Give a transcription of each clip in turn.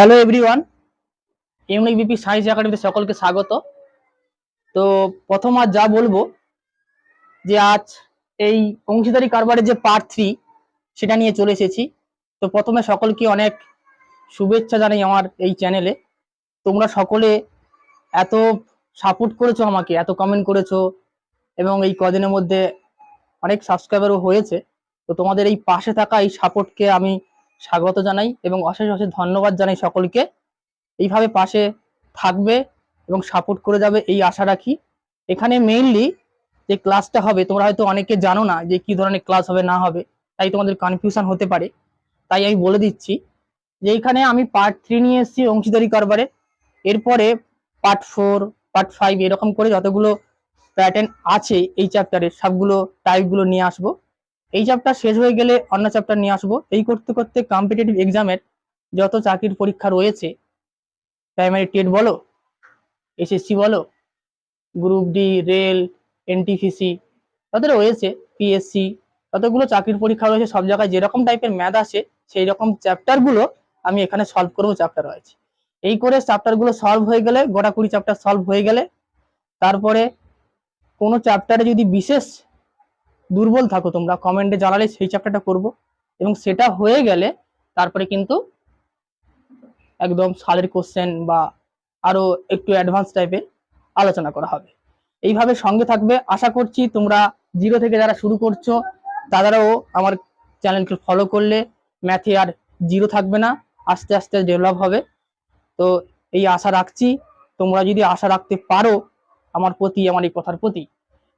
Hello everyone unique BP science একাডেমিতে সকলকে স্বাগত। তো প্রথম আজ যা বলব, যে আজ এই অংশীদারি কারবারের যে পার্ট থ্রি সেটা নিয়ে চলে এসেছি। তো প্রথমে সকলকে অনেক শুভেচ্ছা জানাই আমার এই চ্যানেলে তোমরা সকলে এত সাপোর্ট করেছ আমাকে, এত কমেন্ট করেছ, এবং এই কদিনের মধ্যে অনেক সাবস্ক্রাইবারও হয়েছে। তো তোমাদের এই পাশে থাকা এই সাপোর্টকে আমি স্বাগত জানাই এবং অশেষ অশেষ ধন্যবাদ জানাই সকলকে। এইভাবে পাশে থাকবে এবং সাপোর্ট করে যাবে এই আশা রাখি। এখানে মেইনলি যে ক্লাসটা হবে, তোমরা হয়তো অনেকে জানো না যে কি ধরনের ক্লাস হবে, না হবে, তাই তোমাদের কনফিউশন হতে পারে। তাই আমি বলে দিচ্ছি যে এইখানে আমি পার্ট থ্রি নিয়ে এসেছি অংশীদারি কারবারে। এরপরে পার্ট ফোর পার্ট ফাইভ এরকম করে যতগুলো প্যাটার্ন আছে এই চ্যাপ্টারের সবগুলো টাইপগুলো নিয়ে আসব। এই চ্যাপ্টার শেষ হয়ে গেলে অন্য চ্যাপ্টার নিয়ে আসব। এই করতে করতে কম্পিটিটিভ এক্সামের যত চাকরির পরীক্ষা রয়েছে প্রাইমারি টেট বলো এসএসসি বলো গ্রুপ ডি রেল এনটিপিসি তাদের রয়েছে পিএসসি কতগুলো চাকরির পরীক্ষা রয়েছে, সব জায়গায় যেরকম টাইপের ম্যাথ আসে সেই রকম চ্যাপ্টারগুলো আমি এখানে সলভ করব চ্যাপ্টার রয়েছে এই করে চ্যাপ্টারগুলো সলভ হয়ে গেলে, গোটা কুড়ি চ্যাপ্টার সলভ হয়ে গেলে, তারপরে কোনো চ্যাপ্টারে যদি বিশেষ দুর্বল থাকো তোমরা কমেন্টে জানালে সেই চ্যাপ্টারটা করব। এবং সেটা হয়ে গেলে তারপরে কিন্তু একদম সালের কোশ্চেন বা আরও একটু অ্যাডভান্স টাইপের আলোচনা করা হবে। এইভাবে সঙ্গে থাকবে। আশা করছি তোমরা জিরো থেকে যারা শুরু করছ তারাও আমার চ্যানেলকে ফলো করলে ম্যাথে আর জিরো থাকবে না, আস্তে আস্তে ডেভেলপ হবে। তো এই আশা রাখছি, তোমরা যদি আশা রাখতে পারো আমার প্রতি, আমার এই কথার প্রতি,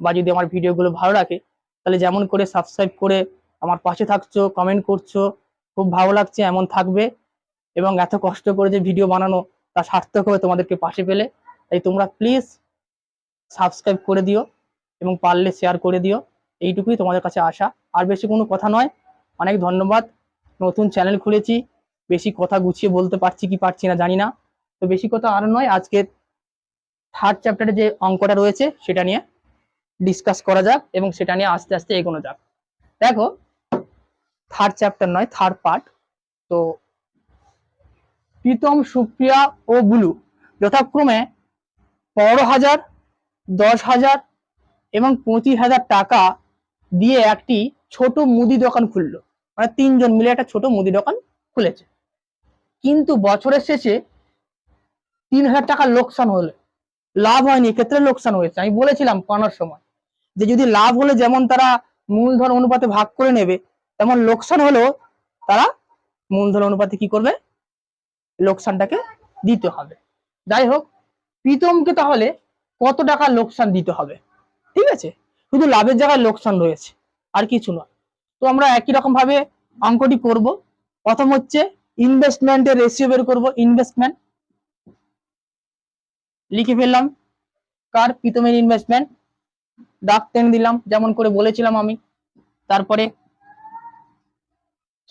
বা যদি আমার ভিডিওগুলো ভালো রাখে তাহলে যেমন করে সাবস্ক্রাইব করে আমার পাশে থাকছো কমেন্ট করছ, খুব ভালো লাগছে, এমন থাকবে। এবং এত কষ্ট করে যে ভিডিও বানানো, তা সার্থক হবে তোমাদেরকে পাশে পেলে। তাই তোমরা প্লিজ সাবস্ক্রাইব করে দিও এবং পারলে শেয়ার করে দিও। এইটুকুই তোমাদের কাছে আসা আর বেশি কোনো কথা নয়। অনেক ধন্যবাদ। নতুন চ্যানেল খুলেছি। বেশি কথা গুছিয়ে বলতে পারছি কি পারছি না জানি না। তো বেশি কথা আর নয়। আজকের থার্ড চ্যাপ্টারে যে অঙ্কটা রয়েছে, সেটা নিয়ে ডিসকাস করা যাক এবং সেটা নিয়ে আস্তে আস্তে এগোনো যাক। দেখো থার্ড চ্যাপ্টার নয় থার্ড পার্ট তো প্রীতম, সুপ্রিয়া ও বুলু যথাক্রমে পনেরো হাজার, দশ হাজার এবং পঁচিশ হাজার টাকা দিয়ে একটি ছোট মুদি দোকান খুললো। মানে তিনজন মিলে একটা ছোট মুদি দোকান খুলেছে। কিন্তু বছরের শেষে তিন হাজার টাকা লোকসান হলো। লাভ হয়নি, এক্ষেত্রে লোকসান হয়েছে। আমি বলেছিলাম পানার সময়। যে যদি লাভ হলে যেমন তারা মূলধন অনুপাতে ভাগ করে নেবে, তেমন লোকসান হলেও তারা মূলধন অনুপাতে কি করবে? লোকসানটাকে দিতে হবে। যাই হোক, প্রীতমকে তাহলে কত টাকা লোকসান দিতে হবে? ঠিক আছে? শুধু লাভের জায়গায় লোকসান রয়েছে, আর কিছু নয়। তো আমরা একই রকম ভাবে অঙ্কটি করব। প্রথম হচ্ছে ইনভেস্টমেন্টের রেশিও বের করব ইনভেস্টমেন্ট লিখে ফেললাম, কার? প্রীতমের ইনভেস্টমেন্ট দাগ টেনে দিলাম, যেমন করে বলেছিলাম আমি। তারপরে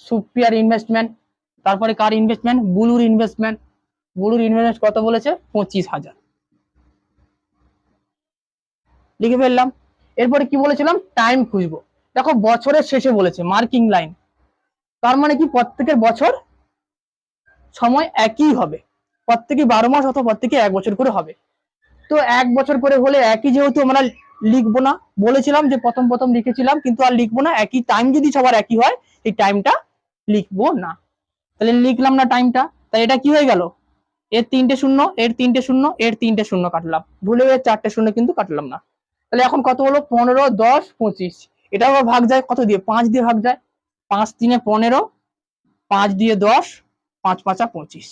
সুপ্রিয়ার ইনভেস্টমেন্ট তারপরে কার ইনভেস্টমেন্ট বুলুর ইনভেস্টমেন্ট বুলুর ইনভেস্টমেন্ট কত বলেছে? পঁচিশ হাজার। লিখে ফেললাম। এরপরে কি বলেছিলাম? টাইম খুঁজবো। দেখো, বছরের শেষে বলেছে মার্কিং লাইন তার মানে কি? প্রত্যেকের বছর সময় একই হবে। প্রত্যেকে বারো মাস অথবা প্রত্যেকে এক বছর করে হবে। তো এক বছর করে হলে একই যেহেতু আমরা লিখব না, বলেছিলাম যে প্রথম প্রথম লিখেছিলাম, কিন্তু আর লিখব না, একই টাইম যদি সবার একই হয়, এই টাইমটা লিখব না। তাহলে লিখলাম না টাইমটা তাই এটা কি হয়ে গেল? এর তিনটে শূন্য, এর তিনটে শূন্য, এর তিনটে শূন্য কাটলাম। ভুলে এর চারটে শূন্য কিন্তু কাটলাম না। তাহলে এখন কত হলো? পনেরো, দশ, পঁচিশ। এটা আবার ভাগ যায় কত দিয়ে? পাঁচ দিয়ে ভাগ যায়। পাঁচ তিনে পনেরো, পাঁচ দিয়ে দশ, পাঁচ পাঁচা পঁচিশ।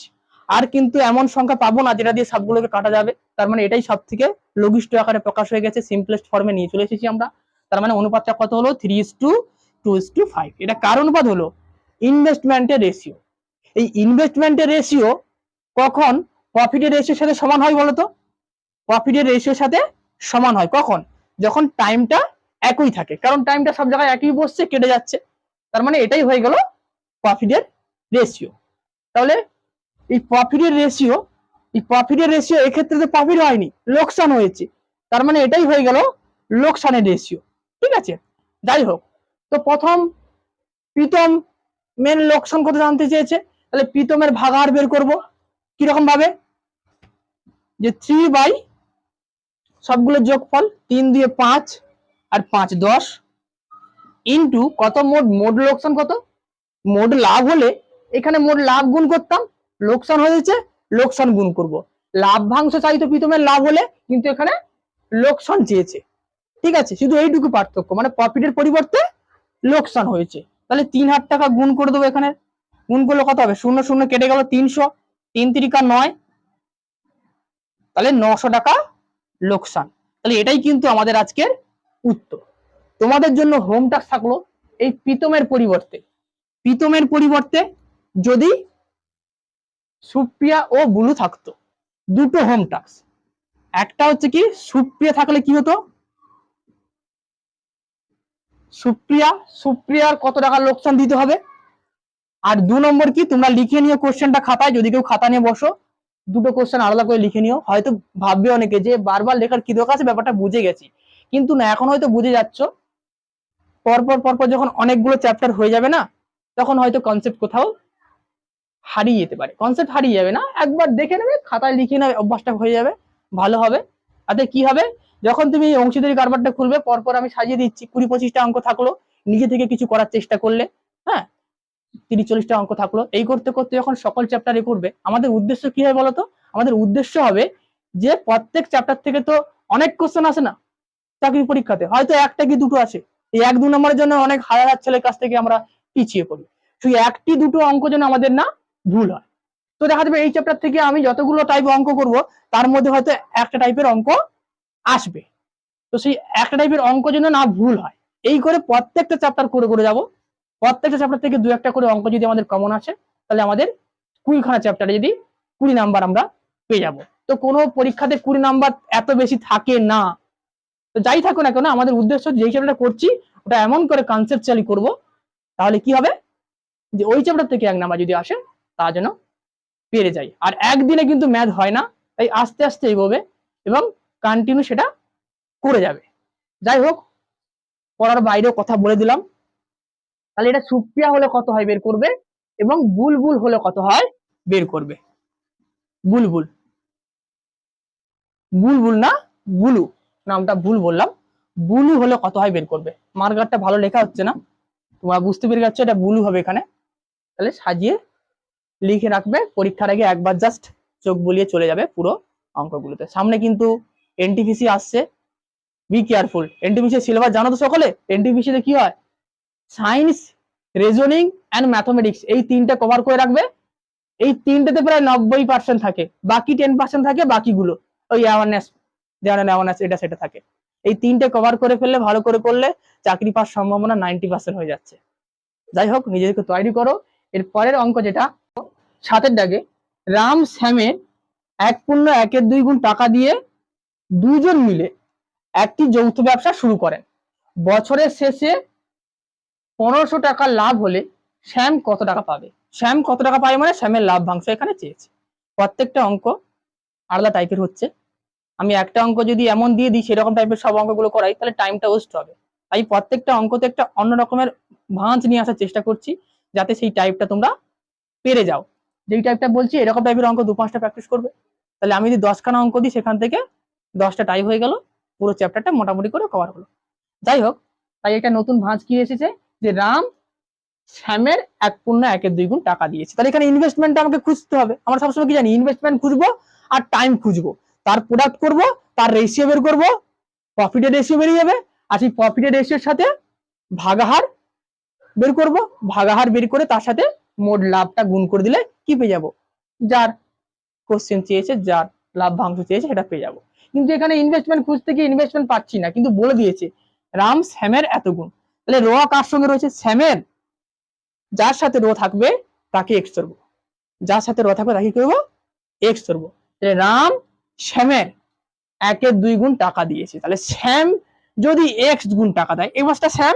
আর কিন্তু এমন সংখ্যা পাবো না যেটা দিয়ে সবগুলোকে কাটা যাবে। তার মানে এটাই সব থেকে লঘিষ্ঠ আকারে প্রকাশ হয়ে গেছে সিম্পলেস্ট ফর্মে নিয়ে চলে এসেছি আমরা। তার মানে অনুপাতটা কত হলো? Three is to two is to five এটা কার অনুপাত হলো? ইনভেস্টমেন্টের রেশিও এই ইনভেস্টমেন্টের রেশিও কখন? প্রফিটের রেশিওর সাথে সমান হয় বলতো? প্রফিটের রেশিওর সাথে সমান হয়। কখন? যখন টাইমটা একই থাকে। কারণ টাইমটা সব জায়গায় একই বসছে, কেটে যাচ্ছে। তার মানে এটাই হয়ে গেল প্রফিটের রেশিও তাহলে এই প্রফিটের রেশিও এই প্রফিটের রেশিও এক্ষেত্রে তো প্রফিট হয়নি, লোকসান হয়েছে। তার মানে এটাই হয়ে গেল লোকসানের রেশিও ঠিক আছে? যাই হোক, তো প্রথম, প্রীতম মেন লোকসান কত জানতে চেয়েছে, তাহলে প্রীতমের ভাগাহার বের করব, কীরকম ভাবে? যে থ্রি বাই সবগুলো যোগফল, তিন দিয়ে পাঁচ আর পাঁচ দশ ইন্টু কত মোট মোট লোকসান কত? মোট লাভ হলে এখানে মোট লাভ গুণ করতাম লোকসান হয়েছে লোকসান গুণ করব। লাভ্যাংশ চাইতো প্রীতমের, লাভ হলে কিন্তু এখানে লোকসান চেয়েছে। ঠিক আছে, শুধু এইটুকু পার্থক্য মানে প্রফিটের পরিবর্তে লোকসান হয়েছে। তাহলে তিন হাজার টাকা গুণ করে দেবো এখানে। গুণ করলে কত হবে? শূন্য শূন্য কেটে গেল তিনশো, তিন তিরিকা নয়। তাহলে নশো টাকা লোকসান। তাহলে এটাই কিন্তু আমাদের আজকের উত্তর। তোমাদের জন্য হোম টাস্ক থাকল এই প্রীতমের পরিবর্তে। প্রীতমের পরিবর্তে যদি সুপ্রিয়া ও বুলু থাকতো। দুটো হোম টাস্ক একটা হচ্ছে কি, সুপ্রিয়া থাকলে কি হতো? সুপ্রিয়া, সুপ্রিয়ার কত টাকা লোকসান দিতে হবে? আর দু নম্বর কি, তোমরা লিখে নিও কোশ্চেনটা খাতায়, যদি কেউ খাতা নিয়ে বসো, দুটো কোশ্চেন আলাদা করে লিখে নিও। হয়তো ভাববে অনেকে যে, বারবার লেখার কি দরকার আছে? ব্যাপারটা বুঝে গেছি। কিন্তু না, এখন হয়তো বুঝে যাচ্ছ। পরপর পরপর যখন অনেকগুলো চ্যাপ্টার হয়ে যাবে না, তখন হয়তো কনসেপ্ট কোথাও হারিয়ে যেতে পারে। কনসেপ্ট হারিয়ে যাবে না। একবার দেখে নেবে, খাতায় লিখে নেবে, অভ্যাসটা হয়ে যাবে, ভালো হবে। তাতে কি হবে? যখন তুমি অংশীদারি কারবারটা খুলবে, পরপর আমি সাজিয়ে দিচ্ছি, কুড়ি পঁচিশটা অঙ্ক থাকল, নিজে থেকে কিছু করার চেষ্টা করলে হ্যাঁ তিরিশ চল্লিশটা অঙ্ক থাকল। এই করতে করতে যখন সকল চ্যাপ্টারে করবে, আমাদের উদ্দেশ্য কি হয় বলতো? আমাদের উদ্দেশ্য হবে যে প্রত্যেক চ্যাপ্টার থেকে তো অনেক কোশ্চেন আসে না, চাকরি পরীক্ষাতে। হয়তো একটা কি দুটো আছে এই এক দু নম্বরের জন্য অনেক হাজার হাজার ছেলের কাছ থেকে আমরা পিছিয়ে পড়ি। শুধু একটি দুটো অঙ্ক যেন আমাদের না ভুল হয়। তো দেখা যাবে এই চ্যাপ্টার থেকে আমি যতগুলো টাইপ অঙ্ক করব, তার মধ্যে হয়তো একটা টাইপের অঙ্ক আসবে। তো সেই একটা টাইপের অঙ্ক যেন না ভুল হয়, এই করে প্রত্যেকটা চ্যাপ্টার করে করে যাব। প্রত্যেকটা চ্যাপ্টার থেকে দু একটা করে অঙ্ক যদি আমাদের কমন আসে, তাহলে আমাদের কুড়িখানা চ্যাপ্টারে যদি কুড়ি নাম্বার আমরা পেয়ে যাব। তো কোনো পরীক্ষাতে কুড়ি নাম্বার এত বেশি থাকে না। তো যাই থাকুক না কেন, আমাদের উদ্দেশ্য যেই চ্যাপ্টারটা করছি, ওটা এমন করে কনসেপচুয়ালি করব, তাহলে কি হবে? যে ওই চ্যাপ্টার থেকে এক নাম্বার যদি আসে তা যেন পেরে যাই আর একদিনে কিন্তু ম্যাথ হয় না, তাই আস্তে আস্তে এগোবে এবং কন্টিনিউ সেটা করে যাবে। যাই হোক, পড়ার বাইরেও কথা বলে দিলাম। তাহলে এটা সুপ্রিয়া হলে কত হয় বের করবে এবং বুলবুল হলে কত হয় বের করবে? বুলবুল। বুলবুল না বুলু, নামটা ভুল বললাম। বুলু হলে কত হয় বের করবে? মার্কারটা ভালো লেখা হচ্ছে না। তোমরা বুঝতে পেরে যাচ্ছ এটা বুলু হবে এখানে। তাহলে সাজিয়ে লিখে রাখবে। পরীক্ষার আগে একবার জাস্ট চোখ বুলিয়ে চলে যাবে পুরো অঙ্কগুলোতে। সামনে কিন্তু এনটিপিসি আসছে। বি কেয়ারফুল এনটিপিসি সিলেবাস জানো তো সকলে? এনটিপিসি তে কি হয়? সায়েন্স রিজনিং অ্যান্ড ম্যাথমেটিক্স এই তিনটে কভার করে রাখবে। এই তিনটেতে প্রায় নব্বই পার্সেন্ট থাকে। বাকি টেন পার্সেন্ট থাকে, বাকিগুলো ওই অ্যাওয়ারনেস যেমন অ্যাওয়ারনেস এটা সেটা থাকে। এই তিনটে কভার করে ফেললে, ভালো করে করলে চাকরি পাওয়ার সম্ভাবনা নাইনটি পার্সেন্ট হয়ে যাচ্ছে। যাই হোক, নিজেদেরকে তৈরি করো। এর পরের অঙ্ক যেটা, সাতের ডাকে রাম শ্যামের এক পূর্ণ একের দুই গুণ টাকা দিয়ে দুজন মিলে একটি যৌথ ব্যবসা শুরু করেন। বছরের শেষে পনেরোশো টাকা লাভ হলে শ্যাম কত টাকা পাবে? শ্যাম কত টাকা পাবে মানে শ্যামের লাভ্যাংশ এখানে চেয়েছে। প্রত্যেকটা অঙ্ক আলাদা টাইপের হচ্ছে। আমি একটা অঙ্ক যদি এমন দিয়ে দিই সেরকম টাইপের সব অঙ্কগুলো করাই, তাহলে টাইমটা ওয়েস্ট হবে। তাই প্রত্যেকটা অঙ্কতে একটা অন্য রকমের ভাঁজ নিয়ে আসার চেষ্টা করছি। যাতে সেই টাইপটা তোমরা পেরে যাও। যেই টাইপটা বলছি, এরকম টাইপের অঙ্ক দু পাঁচটা প্র্যাকটিস করবে। তাহলে আমি যদি দশখানা অঙ্ক দিই, সেখান থেকে দশটা টাইপ হয়ে গেল, পুরো চ্যাপ্টারটা মোটামুটি করে কভার হলো। যাই হোক, তাই একটা নতুন ভাঁজ কি এসেছে যে রাম শ্যামের এক পূর্ণ একের দুই গুণ টাকা দিয়েছে। তাহলে এখানে ইনভেস্টমেন্টটা আমাকে খুঁজতে হবে। আমরা সবসময় কি জানি ইনভেস্টমেন্ট খুঁজবো আর টাইম খুঁজবো। তার প্রোডাক্ট করব, তার রেশিও বের করব প্রফিটের রেশিও বেরিয়ে যাবে, আর সেই প্রফিটের রেশিওর সাথে ভাগাহার বের করব, ভাগাহার বের করে তার সাথে মোট লাভটা গুণ করে দিলে কি পেয়ে যাব? যার কোশ্চেন চেয়েছে, যার লাভ লাভ্যাংশ চেয়েছে সেটা পেয়ে যাব। কিন্তু এখানে ইনভেস্টমেন্ট খুঁজতে গিয়ে ইনভেস্টমেন্ট পাচ্ছি না, কিন্তু বলে দিয়েছে, রাম শ্যামের এত গুণ। তাহলে রো কার সঙ্গে রয়েছে? শ্যামের। যার সাথে রো থাকবে, তাকে এক্স ধরবো। যার সাথে রো থাকবে, তাকে করব? এক্স ধরবো। তাহলে রাম শ্যামের একের দুই গুণ টাকা দিয়েছে। তাহলে শ্যাম যদি এক্স গুণ টাকা দেয়, এই মাসটা শ্যাম।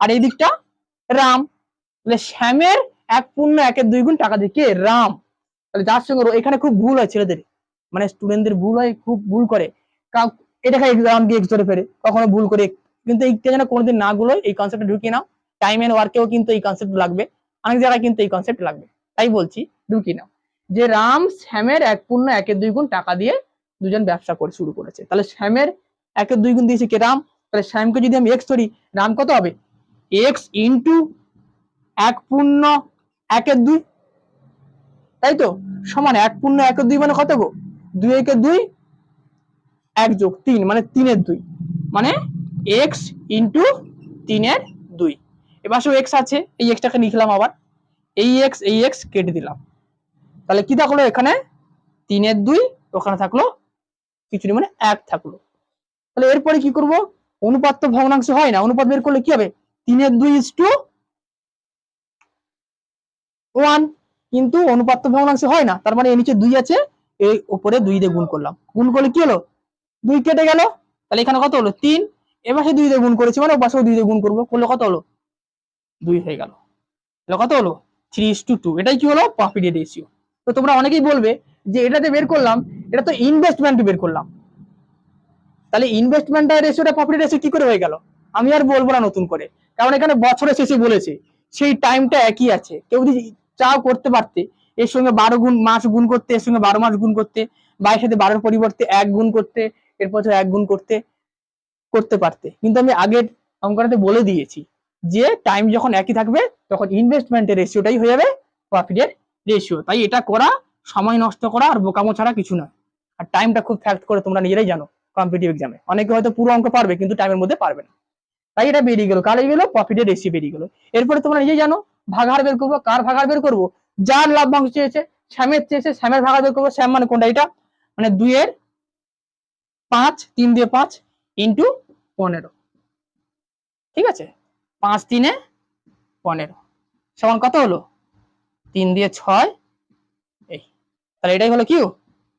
আর এই দিকটা রাম। তাহলে শ্যামের এক পূর্ণ একের দুই গুণ টাকা দিয়ে কে? রাম। তাহলে যার সঙ্গে এখানে খুব ভুল হয় ছেলেদের। মানে স্টুডেন্টদের ভুল হয়, খুব ভুল করে। এটাকে রাম দিয়ে এক্স ধরে ফেলে কখনো ভুল করে। কিন্তু এইটা যেন কোনোদিন না গুলো এই কনসেপ্টে ঢুকিয়ে নাও। টাইম এন্ড ওয়ার্কেও কিন্তু এই কনসেপ্ট লাগবে। অনেক জায়গায় কিন্তু এই কনসেপ্ট লাগবে। তাই বলছি, ঢুকিয়ে নাও। যে রাম শ্যামের এক পূর্ণ একের দুই গুণ টাকা দিয়ে দুজন ব্যবসা করে শুরু করেছে। তাহলে শ্যামের একের দুই গুণ দিয়েছে কে? রাম। তাহলে শ্যামকে যদি আমি এক্স ধরি, রাম কত হবে? এক্স ইন্টু এক পূর্ণ একের দুই, তাই তো? সমান এক পূর্ণ একের দুই মানে কত গো? দুই একের দুই, এক যোগ তিন মানে তিনের দুই মানে এক্স ইন্টু তিনের দুই। এবার সব এক্স আছে, এই এক্সটাকে লিখলাম আবার। এই এক্স এই এক্স কেটে দিলাম। তাহলে কি থাকল এখানে? তিনের দুই, ওখানে থাকল কিছু মানে এক থাকল। তাহলে এরপরে কি করব? অনুপাত তো ভগ্নাংশ হয় না, অনুপাত বের করলে কি হবে? তিনের দুই ইস টু ওয়ান কিন্তু অনুপাত তো ভগ্নাংশ হয় না। তার মানে এর নিচে দুই আছে, এই উপরে দুই দিয়ে গুণ করলাম। গুণ করলে কি হলো? দুই কেটে গেল। তাহলে এখানে কত হলো? তিন। এবার সে দুই দিয়ে গুণ করেছি মানে ওপাশেও দুই দিয়ে গুণ করব। করলে কত হলো? দুই হয়ে গেল। তাহলে কত হলো? থ্রি ইস টু টু এটাই কি হলো? প্রফিট রেশিও তো তোমরা অনেকেই বলবে যে এটাতে বের করলাম, এটা তো ইনভেস্টমেন্ট বের করলাম। তাহলে ইনভেস্টমেন্ট রেশিওটা প্রফিট রেশিও কি করে হয়ে গেল? আমি আর বলব না নতুন করে। কারণ এখানে বছরের শেষে বলেছে, সেই টাইমটা একই আছে। কেউ যদি চাও করতে পারতে, এর সঙ্গে বারো গুণ মাস গুণ করতে, এর সঙ্গে বারো মাস গুণ করতে বা এর সাথে বারোর পরিবর্তে এক গুণ করতে এর বছর এক গুণ করতে করতে পারতে। কিন্তু আমি আগের অঙ্কটাতে বলে দিয়েছি যে টাইম যখন একই থাকবে, তখন ইনভেস্টমেন্টের রেশিওটাই হয়ে যাবে প্রফিটের রেশিও তাই এটা করা, সময় নষ্ট করা আর বোকামো ছাড়া কিছু নয়। আর টাইমটা খুব ফ্যাক্ট করে তোমরা নিজেরাই জানো কম্পিটিভ এক্সামে অনেকে হয়তো পুরো অঙ্ক পারবে, কিন্তু টাইমের মধ্যে পারবে না। তাই এটা বেরিয়ে গেল। কার গেল প্রফিটের রেশিও বেরিয়ে গেল। এরপরে তোমরা নিজেই জানো ভাগার বের করব, কার ভাগার বের করব? যার লাভ্যাংশ চেয়েছে, শ্যামের চেয়েছে, শ্যামের ভাগার বের করব, শ্যাম মানে কোনটা এটা? মানে দুইয়ের পাঁচ, তিন দিয়ে পাঁচ ইন্টু পনেরো। ঠিক আছে? পাঁচ, তিনে পনেরো। সমান কত হলো? তিন দিয়ে ছয়, এই। তাহলে এটাই হলো কি?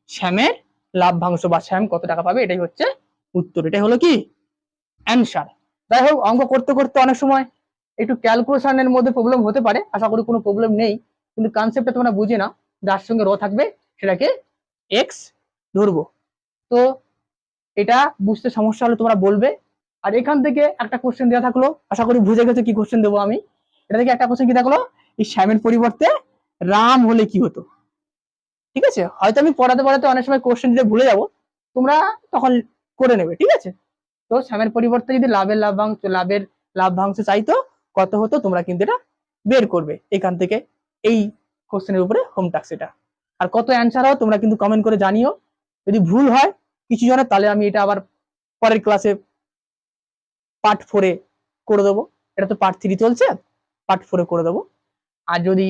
শ্যামের লাভ্যাংশ বা শ্যাম কত টাকা পাবে? এটাই হচ্ছে উত্তর। এটাই হলো কি? অ্যান্সার যাই হোক, অঙ্ক করতে করতে অনেক সময় একটু ক্যালকুলেশনের মধ্যে প্রবলেম হতে পারে। আশা করি কোনো প্রবলেম নেই। কিন্তু কনসেপ্টটা তোমরা বুঝে না যার সঙ্গে র থাকবে সেটাকে এক্স ধরবো। তো এটা বুঝতে সমস্যা হলে তোমরা বলবে। আর এখান থেকে একটা কোশ্চেন দেওয়া থাকল, আশা করি বুঝে গেছে কি কোশ্চেন দেবো আমি। এটা থেকে একটা কোশ্চেন কি থাকল? এই শ্যামের পরিবর্তে রাম হলে কি হতো? ঠিক আছে? হয়তো আমি পড়াতে পড়াতে অনেক সময় কোশ্চেন দিতে ভুলে যাব। তোমরা তখন করে নেবে, ঠিক আছে? তো শ্যামের পরিবর্তে যদি লাভের লাভ্যাংশ লাভের লাভ্যাংশ চাইতো, কত হতো? তোমরা কিন্তু এটা বের করবে। এখান থেকে এই কোশ্চেনের উপরে হোম টাস্ক এটা। আর কত অ্যান্সার হয় তোমরা কিন্তু কমেন্ট করে জানিও। যদি ভুল হয় কিছু জনের তাহলে আমি এটা আবার পরের ক্লাসে পার্ট ফোরে করে দেবো। এটা তো পার্ট থ্রি চলছে পার্ট ফোরে করে দেবো। আর যদি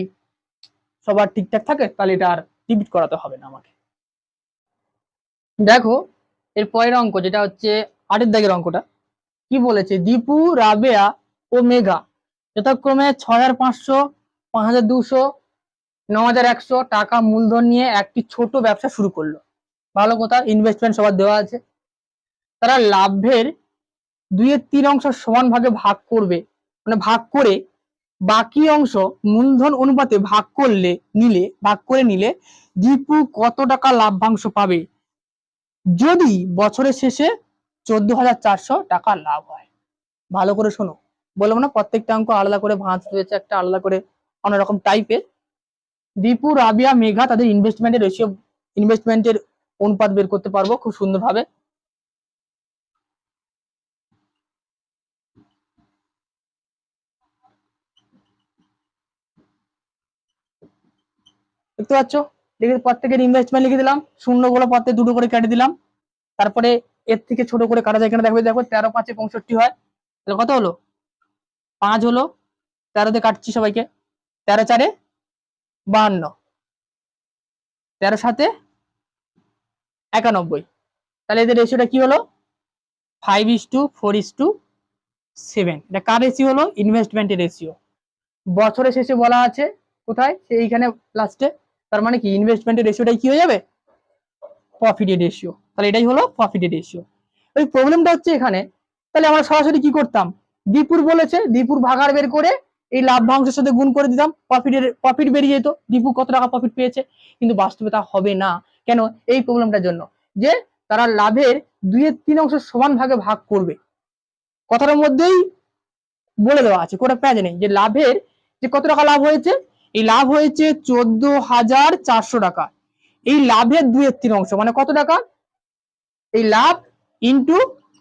সবার ঠিকঠাক থাকে, তাহলে এটা আর রিপিট করাতে হবে না আমাকে। দেখো, এর পরের অঙ্ক যেটা হচ্ছে আটের দাগের অঙ্কটা। কি বলেছে? দীপু, রাবেয়া ও মেঘা। যথাক্রমে ছয় হাজার পাঁচশো, পাঁচ হাজার দুশো, ন হাজার একশো টাকা মূলধন নিয়ে একটি ছোট ব্যবসা শুরু করল। ভালো কথা ইনভেস্টমেন্ট সবার দেওয়া আছে। তারা লাভের দুইয়ের তিন অংশ সমান ভাগে ভাগ করবে। মানে ভাগ করে বাকি অংশ মূলধন অনুপাতে ভাগ করলে, নিলে, ভাগ করে নিলে দীপু কত টাকা লাভ্যাংশ পাবে? যদি বছরের শেষে চোদ্দ হাজার চারশো টাকা লাভ হয়। ভালো করে শোনো। বলব না, প্রত্যেকটা অঙ্ক আলাদা করে ভাঁজ রয়েছে একটা আলাদা করে অন্যরকম টাইপের দীপু রাবিয়া, মেঘা তাদের ইনভেস্টমেন্টের রেশিও ইনভেস্টমেন্টের অনুপাত বের করতে পারব খুব সুন্দরভাবে। দেখতে পাচ্ছ? লিখে প্রত্যেকের ইনভেস্টমেন্ট লিখে দিলাম। শূন্যগুলো প্রত্যেক দুটো করে কেটে দিলাম। তারপরে এর থেকে ছোট করে কাটা যায় এখানে দেখবে দেখো, তেরো, পাঁচে পঁয়ষট্টি হয়। তাহলে কত হলো? পাঁচ হলো। তেরোতে কাটছি সবাইকে। তেরো, চারে বাহান্ন তেরো সাথে একানব্বই। তাহলে এদের রেশিওটা কি হলো? Five is to four is to seven এটা কার রেশিও হলো? ইনভেস্টমেন্টের রেশিও বছরের শেষে বলা আছে কোথায়? সেইখানে লাস্টে তার মানে কি? ইনভেস্টমেন্টের রেশিওটাই কি হয়ে যাবে? প্রফিটের রেশিও তাহলে এটাই হলো প্রফিটের রেশিও ওই প্রবলেমটা হচ্ছে এখানে, তাহলে আমরা সরাসরি কি করতাম? দীপুর বলেছে দীপুর ভাগার বের করে এই লাভ্যাংশের সাথে গুণ করে দিতাম প্রফিটের প্রফিট বেরিয়ে যেত দীপু কত টাকা প্রফিট পেয়েছে? কিন্তু বাস্তবে তা হবে না। কেন? এই প্রবলেমটার জন্য যে তারা লাভের দুইয়ের তিন অংশ সমান ভাগে ভাগ করবে। কথাটার মধ্যেই বলে দেওয়া আছে, কোনো প্যাজ নেই যে লাভের যে কত টাকা লাভ হয়েছে? এই লাভ হয়েছে চোদ্দ হাজার চারশো টাকা। এই লাভের দুই তিন অংশ মানে কত টাকা? এই লাভ ইন্টু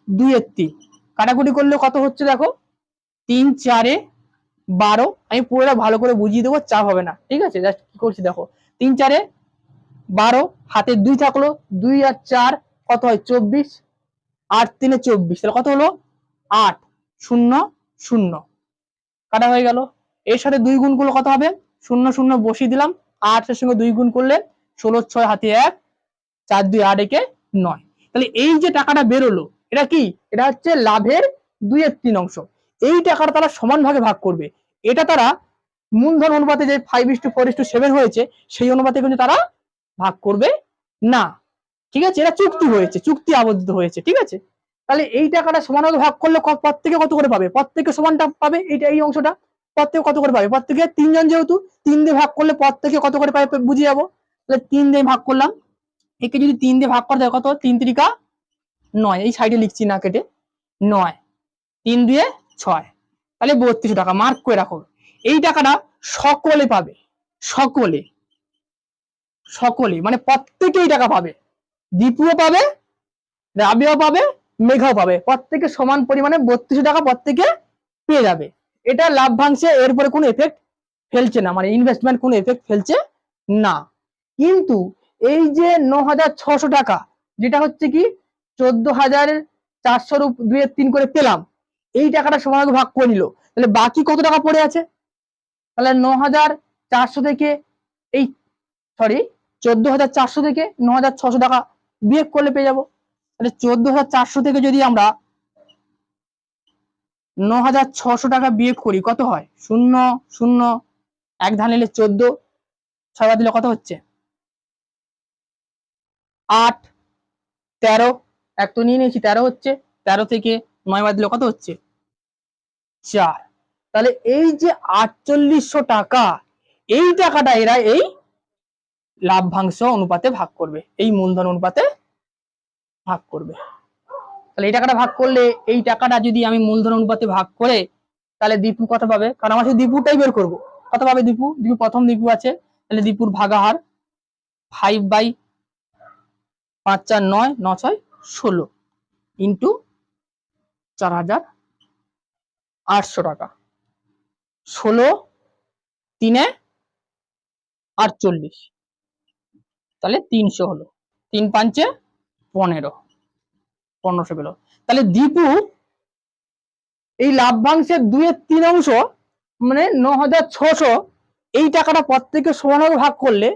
দুই তিন কাটাকুটি করলে কত হচ্ছে দেখো? তিন, চারে বারো। আমি পুরোটা ভালো করে বুঝিয়ে দেবো, চাপ হবে না। ঠিক আছে? জাস্ট কি করছি দেখো? তিন, চারে বারো, হাতে দুই থাকল, দুই আর চার কত হয়? চব্বিশ। আট, তিনে চব্বিশ। তাহলে কত হলো? আট, শূন্য শূন্য। কাটা হয়ে গেল। এর সাথে দুই গুণ করলে কত হবে? শূন্য শূন্য বসিয়ে দিলাম। আটের সঙ্গে দুই গুণ করলে ষোলো, ছয়, হাতে এক, চার, দুই, আট, একে নয়। তাহলে এই যে টাকাটা বেরোলো, এটা কি? এটা হচ্ছে লাভের দুইয়ের তিন অংশ। এই টাকাটা তারা সমান ভাগে ভাগ করবে। এটা তারা মূলধন অনুপাতে যে five is to four is to seven হয়েছে, সেই অনুপাতে কিন্তু তারা ভাগ করবে না। ঠিক আছে? এটা চুক্তি হয়েছে, চুক্তি আবদ্ধ হয়েছে, ঠিক আছে? তাহলে এই টাকাটা সমানভাবে ভাগ করলে প্রত্যেকে কত করে পাবে? প্রত্যেকে সমানটা পাবে এইটা এই অংশটা? প্রত্যেকে কত করে পাবে? প্রত্যেকে তিনজন যেহেতু, তিন দিয়ে ভাগ করলে প্রত্যেকে কত করে পাবে বুঝে যাব। তাহলে তিন দিয়ে ভাগ করলাম একে যদি তিন দিয়ে ভাগ করা যায় কত তিন ত্রিকা নয়। এই সাইডে লিখছি না কেটে। নয়। তিন দিয়ে ছয়। তাহলে বত্রিশ টাকা। মার্ক করে রাখো। এই টাকাটা সকলে পাবে। সকলে। সকলে। মানে প্রত্যেকে এই টাকা পাবে। দীপুও পাবে রাবিও পাবে, মেঘাও পাবে। প্রত্যেকে সমান পরিমাণে বত্রিশ টাকা প্রত্যেকে পেয়ে যাবে। এটা লাভ্যাংশে এরপরে কোনো এফেক্ট ফেলছে না। মানে ইনভেস্টমেন্ট কোনো এফেক্ট ফেলছে না। কিন্তু এই যে ন হাজার ছশো টাকা, যেটা হচ্ছে কি চোদ্দ হাজার চারশোর দুই তিন করে পেলাম, এই টাকাটা সমানভাগে ভাগ করে নিল। তাহলে বাকি কত টাকা পড়ে আছে? তাহলে ন হাজার চারশো থেকে এই সরি চোদ্দ হাজার চারশো থেকে ন হাজার ছশো টাকা বিয়োগ করলে পেয়ে যাব। তাহলে চোদ্দ হাজার চারশো থেকে যদি আমরা ন হাজার ছশো টাকা বিয়োগ করি, কত হয়? শূন্য শূন্য, এক ধান নিলে চোদ্দ, ছয় দিলে কত হচ্ছে? আট, তেরো, এক তো নিয়ে নিয়েছি, তেরো হচ্ছে, তেরো থেকে নয় বার দিলে কত হচ্ছে? চার। তাহলে এই যে আটচল্লিশশো টাকা, এই টাকাটা এরা এই লাভ্যাংশ অনুপাতে ভাগ করবে, এই মূলধন অনুপাতে ভাগ করবে। তাহলে এই টাকাটা ভাগ করলে, এই টাকাটা যদি আমি মূলধন অনুপাতে ভাগ করে, তাহলে দীপু কত পাবে? কারণ আমার শুধু দীপুটাই বের করব। কত পাবে দীপু? দীপু প্রথম দীপু আছে, তাহলে দীপুর ভাগাহার ফাইভ বাই পাঁচ চার নয়, ন ছয়, ষোলো ইন্টু চার হাজার আটশো টাকা। ষোলো তিনে আটচল্লিশ। তাহলে তিনশো হলো। তিন পাঁচে পনেরো। পনেরোশো পেল। তাহলে দীপু, এই লাভ্যাংশের দুইয়ের তিন অংশ মানে ন হাজার ছশো, এই টাকাটা প্রত্যেকে সমানভাবে ভাগ করলে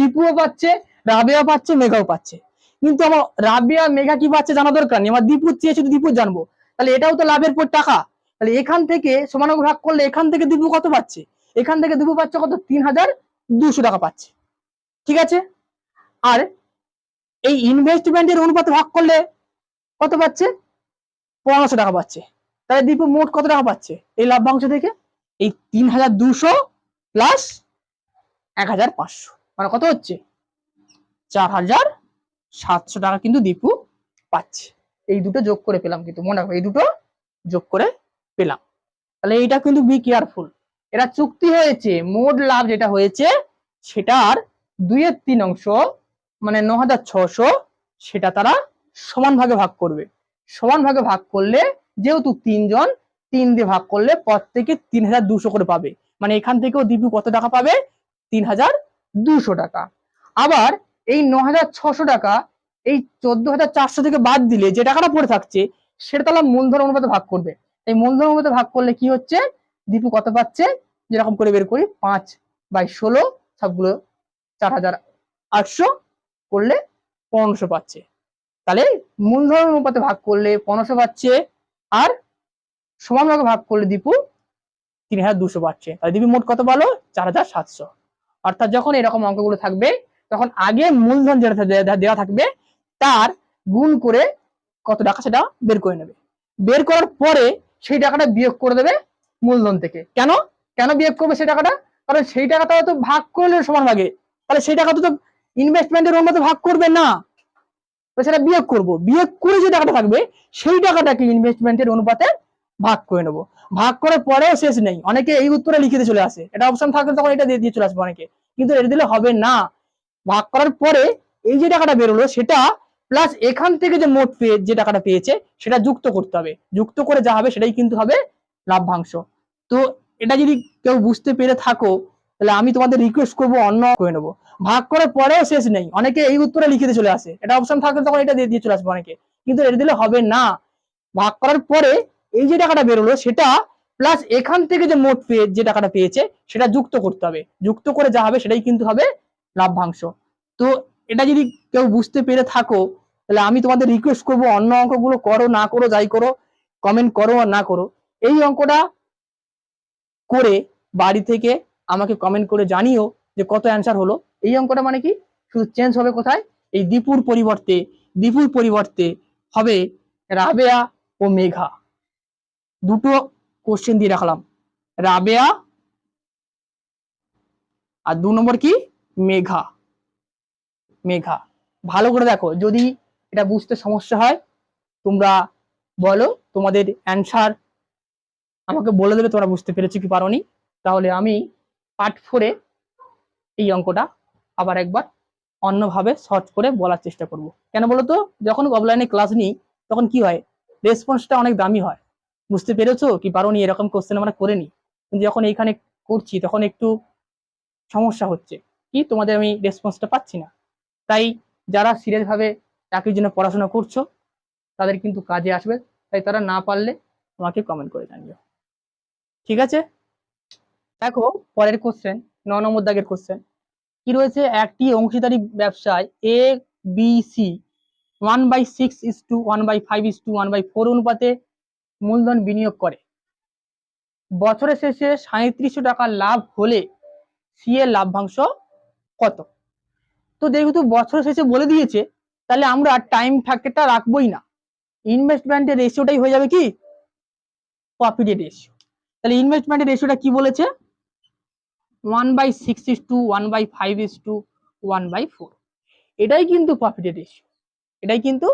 দীপুও পাচ্ছে রাবেয়া পাচ্ছে, মেঘাও পাচ্ছে। কিন্তু আমার রাবেয়া মেঘা কি পাচ্ছে জানা দরকার নেই। আমার দীপুর চেয়ে শুধু দীপুর জানব। তাহলে এটাও তো লাভের পর টাকা। তাহলে এখান থেকে সমানভাবে ভাগ করলে এখান থেকে দীপু কত পাচ্ছে? এখান থেকে দীপু পাচ্ছে কত? তিন হাজার দুশো টাকা পাচ্ছে। ঠিক আছে? আর এই ইনভেস্টমেন্টের অনুপাতে ভাগ করলে কত পাচ্ছে? পনেরোশো টাকা পাচ্ছে। তাহলে দীপু মোট কত টাকা পাচ্ছে? এই লাভ্যাংশ থেকে এই তিন হাজার দুশো প্লাস এক হাজার পাঁচশো। মানে কত হচ্ছে? চার হাজার সাতশো টাকা কিন্তু দীপু পাচ্ছে। এই দুটো যোগ করে পেলাম কিন্তু, মনে রাখো, এই দুটো যোগ করে পেলাম। তাহলে এইটা কিন্তু বি কেয়ারফুল এটা চুক্তি হয়েছে, মোট লাভ যেটা হয়েছে, সেটার দুইয়ের তিন অংশ মানে ন হাজার ছশো, সেটা তারা সমান ভাগে ভাগ করবে। সমান ভাগে ভাগ করলে যেহেতু তিনজন, তিন দিয়ে ভাগ করলে প্রত্যেকে তিন হাজার দুশো করে পাবে। মানে এখান থেকেও দীপু কত টাকা পাবে? তিন হাজার দুশো টাকা। আবার এই ন হাজার ছশো টাকা এই চোদ্দ হাজার চারশো থেকে বাদ দিলে যে টাকাটা পড়ে থাকছে, সেটা তাহলে মূলধন অনুপাতে ভাগ করবে। এই মূলধন অনুপাতে ভাগ করলে কি হচ্ছে? দীপু কত পাচ্ছে? যেরকম করে বের করি, পাঁচ বাই ষোলো, সবগুলো চার হাজার আটশো করলে পনেরোশো পাচ্ছে। তাহলে মূলধন অনুপাতে ভাগ করলে পনেরোশো পাচ্ছে, আর সমান ভাগে ভাগ করলে দীপু তিন হাজার দুশো পাচ্ছে। তাহলে দীপু মোট কত পালো? চার হাজার সাতশো। অর্থাৎ যখন এরকম অঙ্কগুলো থাকবে তখন আগে মূলধন যেটা দেওয়া থাকবে, তার গুণ করে কত টাকা সেটা বের করে নেবে। বের করার পরে সেই টাকাটা বিয়োগ করে দেবে মূলধন থেকে। কেন? কেন বিয়োগ করবে সেই টাকাটা? কারণ সেই টাকাটা তো ভাগ করলে সমান ভাগে। তাহলে সেই টাকা তো ইনভেস্টমেন্টের অনুপাতে ভাগ করবে না। সেটা বিয়োগ করব। বিয়োগ করে যে টাকাটা থাকবে, সেই টাকাটাকে ইনভেস্টমেন্টের অনুপাতে ভাগ করে নেব। ভাগ করার পরেও শেষ নেই। অনেকে এই উত্তরে লিখে দিয়ে চলে আসে। এটা অপশন থাকলে তখন এটা দিয়ে দিয়ে চলে আসবে অনেকে। কিন্তু এটা দিলে হবে না। ভাগ করার পরে এই যে টাকাটা বেরোলো, সেটা প্লাস এখান থেকে যে মোট পেয়ে যে টাকাটা পেয়েছে, সেটা যুক্ত করতে হবে। যুক্ত করে যা হবে, সেটাই কিন্তু হবে লাভ্যাংশ। তো এটা যদি কেউ বুঝতে পেরে থাকো, তাহলে আমি তোমাদের রিকোয়েস্ট করব, অন্য করে নেব। ভাগ করার পরেও শেষ নেই। অনেকে এই উত্তরে লিখে দিয়ে চলে আসে। এটা অপশন থাকলে তখন এটা দিয়ে দিয়ে চলে আসবে অনেকে। কিন্তু এটা দিলে হবে না। ভাগ করার পরে এই যে টাকাটা বেরোলো, সেটা প্লাস এখান থেকে যে মোট পেয়ে যে টাকাটা পেয়েছে, সেটা যুক্ত করতে হবে। যুক্ত করে যা হবে, সেটাই কিন্তু হবে লাভ্যাংশ। তো এটা যদি কেউ বুঝতে পেরে থাকো, তাহলে আমি তোমাদের রিকোয়েস্ট করব, অন্য অঙ্কগুলো করো, না করো, যাই করো কমেন্ট করো আর না করো, এই অঙ্কটা করে বাড়ি থেকে আমাকে কমেন্ট করে জানিও যে কত অ্যান্সার হলো। এই অঙ্কটা মানে কি? শুধু চেঞ্জ হবে কোথায়? এই দীপুর পরিবর্তে দীপুর পরিবর্তে হবে রাবেয়া ও মেঘা। দুটো কোশ্চেন দিয়ে রাখলাম। রাবেয়া আর দু নম্বর কি? মেঘা। মেঘা। ভালো করে দেখো, যদি এটা বুঝতে সমস্যা হয়, তোমরা বলো, তোমাদের অ্যান্সার আমাকে বলে দেবে, তোমরা বুঝতে পেরেছ কি পারোনি। তাহলে আমি পার্ট ফোরে এই অঙ্কটা আবার একবার অন্যভাবে সর্চ করে বলার চেষ্টা করব। কেন বলো তো? যখন অফলাইনে ক্লাস নিই, তখন কি হয়? রেসপন্সটা অনেক দামি হয়। বুঝতে পেরেছ কি পারোনি? এরকম কোশ্চেন আমরা করে নিই কিন্তু যখন এইখানে করছি, তখন একটু সমস্যা হচ্ছে। কি তোমাদের আমি রেসপন্সটা পাচ্ছি না। তাই যারা সিরিয়াস ভাবে চাকরির জন্য পড়াশোনা করছ, তাদের কিন্তু কাজে আসবে। তাই তারা না পারলে আমাকে কমেন্ট করে জানিও। ঠিক আছে? দেখো, পরের কোশ্চেন ন নম্বর দাগের কোশ্চেন কি রয়েছে? একটি অংশীদারি ব্যবসায় A B C one by six is to one by five is to one by four অনুপাতে মূলধন বিনিয়োগ করে। বছরের শেষে সাঁত্রিশশো টাকা লাভ হলে সি এর লাভ্যাংশ কত? তো যেহেতু বছর শেষে বলে দিয়েছে, তাহলে আমরা টাইম ফ্যাক্টরটা রাখবোই না। ইনভেস্টমেন্টের রেশিওটাই হয়ে যাবে কি? প্রফিটের রেশিও তাহলে ইনভেস্টমেন্টের রেশিওটা কি বলেছে? One by six is to one by five is to one by four এটাই কিন্তু প্রফিটের রেশিও এটাই কিন্তু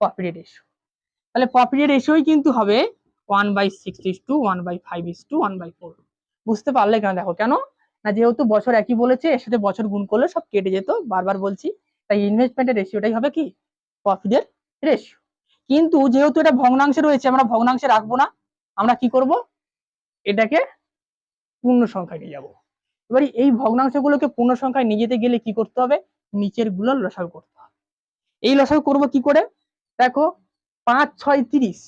প্রফিটের রেশিও তাহলে প্রফিটের রেশিওই কিন্তু হবে one by six is to one by five is to one by four বুঝতে পারলে কেন? দেখো কেন? না, যেহেতু বছর একই বলেছে, এর সাথে বছর গুণ করলে সব কেটে যেত, বারবার বলছি। তাই ইনভেস্টমেন্টের রেশিওটাই হবে কি? প্রফিটের রেশিও কিন্তু যেহেতু এটা ভগ্নাংশে রয়েছে, আমরা ভগ্নাংশে রাখব না, আমরা কি করব? এটাকে পূর্ণ সংখ্যায় নিয়ে যাব। এবার এই ভগ্নাংশগুলোকে পূর্ণ সংখ্যায় নিয়ে যেতে গেলে কি করতে হবে? নিচেরগুলো লসাগু করতে হবে। এই লসাগু করব কি করে? দেখো, পাঁচ, ছয়, তিরিশ।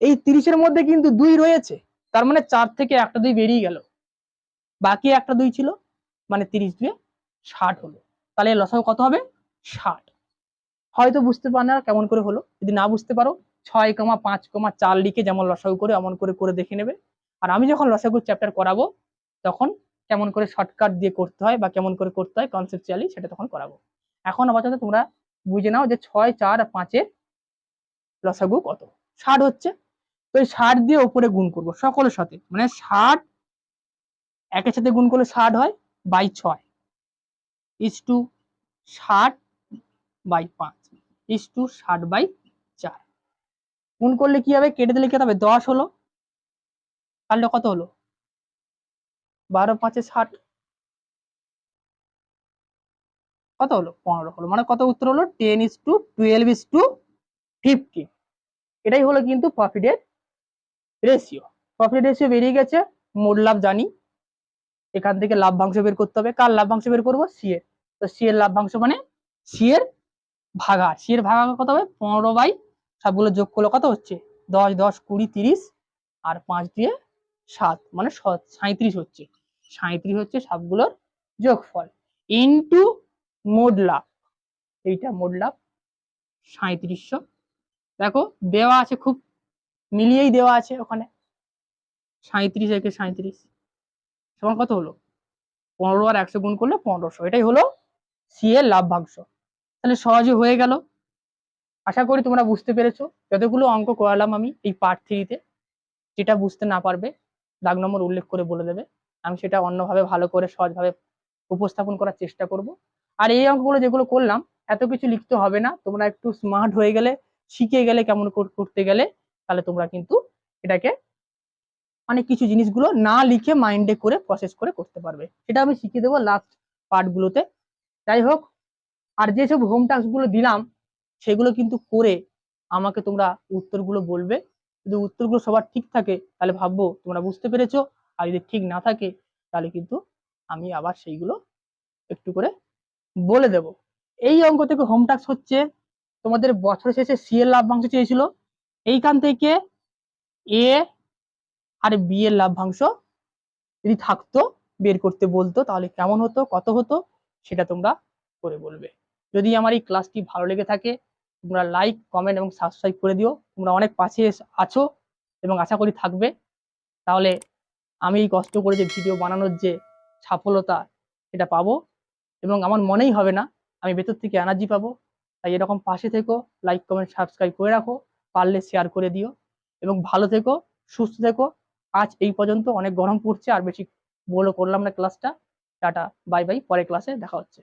এই তিরিশের মধ্যে কিন্তু দুই রয়েছে, তার মানে চার থেকে একটা দুই বেরিয়ে গেল। বাকি একটা দুই ছিল মানে তিরিশ দুয়ে ষাট হলো। তাহলে লসাগু কত হবে? ষাট। হয়তো বুঝতে পার না কেমন করে হলো। যদি না বুঝতে পারো, ছয় কমা পাঁচ কমা চার লিখে যেমন লসাগু করে এমন করে করে দেখে নেবে। আর আমি যখন লসাগু চ্যাপ্টার করাবো, তখন কেমন করে শর্টকাট দিয়ে করতে হয় বা কেমন করে করতে হয় কনসেপচুয়ালি সেটা তখন করাবো। এখন আপাতত তোমরা বুঝে নাও যে ছয়, চার আর পাঁচের লসাগু কত। ষাট হচ্ছে। তো এই ষাট দিয়ে ওপরে গুণ করব সকলের সাথে। মানে ষাট একের সাথে গুণ করলে ষাট হয়, বাই ছয়। ইস টু ষাট বাই পাঁচ। ইস টু ষাট বাই চার। গুণ করলে কি হবে? কেটে দিলে কি হবে? দশ হলো। তাহলে কত হলো? বারো পাঁচে ষাট। কত হলো? পনেরো হলো। মানে কত উত্তর হলো? Ten is to twelve is to fifty এটাই হলো কিন্তু প্রফিটের রেশিও প্রফিট রেশিও বেরিয়ে গেছে। মোট লাভ জানি। এখান থেকে লাভ্যাংশ বের করতে হবে। কার লাভ্যাংশ বের করব? সি এর। তো সি এর লাভ্যাংশ মানে সি এর ভাগা। সি এর ভাগা কত হবে? পনেরো বাই সবগুলো যোগ করলে কত হচ্ছে? দশ দশ, কুড়ি, তিরিশ আর পাঁচ দিয়ে সাত। মানে সাঁত্রিশ হচ্ছে। সাঁত্রিশ হচ্ছে সবগুলোর যোগফল। ইন্টু মোড লাভ। এইটা মোড লাভ সাঁত্রিশশো দেখো, দেওয়া আছে খুব, মিলিয়েই দেওয়া আছে ওখানে। সাঁত্রিশ একে সাঁত্রিশ সমান কত হলো? পনেরো আর একশো গুণ করলে পনেরোশো। এটাই হলো সি এর লাভ্যাংশ তাহলে সহজে হয়ে গেল। আশা করি তোমরা বুঝতে পেরেছ। যতগুলো অঙ্ক করালাম আমি এই পার্ট থ্রিতে যেটা বুঝতে না পারবে, দাগ নম্বর উল্লেখ করে বলে দেবে। আমি সেটা অন্যভাবে ভালো করে সহজভাবে উপস্থাপন করার চেষ্টা করব। আর এই অঙ্কগুলো যেগুলো করলাম, এত কিছু লিখতে হবে না। তোমরা একটু স্মার্ট হয়ে গেলে, শিখে গেলে, কেমন করতে গেলে, তাহলে তোমরা কিন্তু এটাকে মানে কিছু জিনিসগুলো না লিখে মাইন্ডে করে প্রসেস করে করতে পারবে। সেটা আমি শিখিয়ে দেবো লাস্ট পার্টগুলোতে যাই হোক, আর যেসব হোম টাস্কগুলো দিলাম, সেগুলো কিন্তু করে আমাকে তোমরা উত্তরগুলো বলবে। যদি উত্তরগুলো সবার ঠিক থাকে, তাহলে ভাববো তোমরা বুঝতে পেরেছ, আর যদি ঠিক না থাকে, তাহলে কিন্তু আমি আবার সেইগুলো একটু করে বলে দেব। এই অঙ্ক থেকে হোম টাস্ক হচ্ছে, তোমাদের বছর শেষে সিএল এর লাভ্যাংশ চেয়েছিল। এইখান থেকে এ আর বি এর লাভ্যাংশ যদি থাকতো, বের করতে বলতো, তাহলে কেমন হতো, কত হতো, সেটা তোমরা করে বলবে। যদি আমার এই ক্লাসটি ভালো লেগে থাকে, তোমরা লাইক কমেন্ট এবং সাবস্ক্রাইব করে দিও। তোমরা অনেক পাশে আছো এবং আশা করি থাকবে। তাহলে আমি এই কষ্ট করে যে ভিডিও বানানোর যে সফলতা এটা পাবো। এবং আমার মনেই হবে না, আমি ভেতর থেকে এনার্জি পাবো। তাই এরকম পাশে থেকো লাইক কমেন্ট সাবস্ক্রাইব করে রাখো, পারলে শেয়ার করে দিও। এবং ভালো থেকো, সুস্থ থেকো আজ এই পর্যন্ত, অনেক গরম পড়ছে, আর বেশি বলো করলাম না ক্লাসটা টাটা বাই বাই পরে ক্লাসে দেখা হচ্ছে।